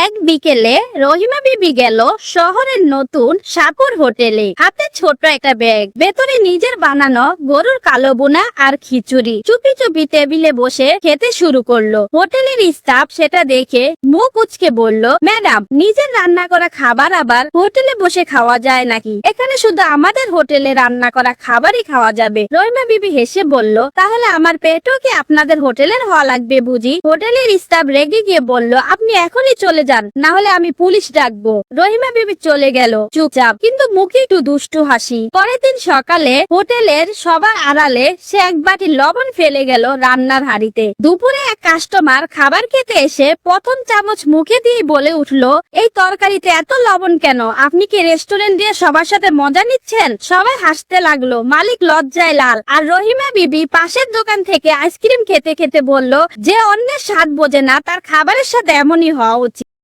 এক বিকেলে রহিমা বিবি গেল শহরের নতুন সাপুর হোটেলে। হাতে ছোট একটা ব্যাগ। ভেতরে নিজের বানানো গরুর কালো বোনা আর খিচুড়ি। চুপি চুপি টেবিলে বসে খেতে শুরু করল। হোটেলের স্টাফ সেটা দেখে মুখ উচকে বলল, ম্যাডাম, নিজের রান্না করা খাবার আবার হোটেলে বসে খাওয়া যায় নাকি? এখানে শুধু আমাদের হোটেলে রান্না করা খাবারই খাওয়া যাবে। রহিমা বিবি হেসে বলল, তাহলে আমার পেটও কি আপনাদের হোটেলের হওয়া লাগবে বুঝি? হোটেলের স্টাফ রেগে গিয়ে বলল, আপনি এখনই চলে যান, না হলে আমি পুলিশ ডাকবো। রহিমা বিবি চলে গেল। চুপচাপ, কিন্তু মুখে একটু দুষ্টু হাসি। পরের দিন সকালে হোটেলের সবার আড়ালে সে এক বাটি লবণ ফেলে গেল রান্নার হাড়িতে। দুপুরে এক কাস্টমার খাবার খেতে এসে প্রথম চামচ মুখে দিয়ে বলে উঠল, এই তরকারিতে এত লবণ কেন? আপনি কি রেস্টুরেন্ট দিয়ে সবার সাথে মজা নিচ্ছেন? সবাই হাসতে লাগল। মালিক লজ্জায় লাল। আর রহিমা বিবি পাশের দোকান থেকে আইসক্রিম খেতে খেতে বলল, যে অন্যের স্বাদ বোঝে না, তার খাবারের সাথে এমনই হওয়া উচিত।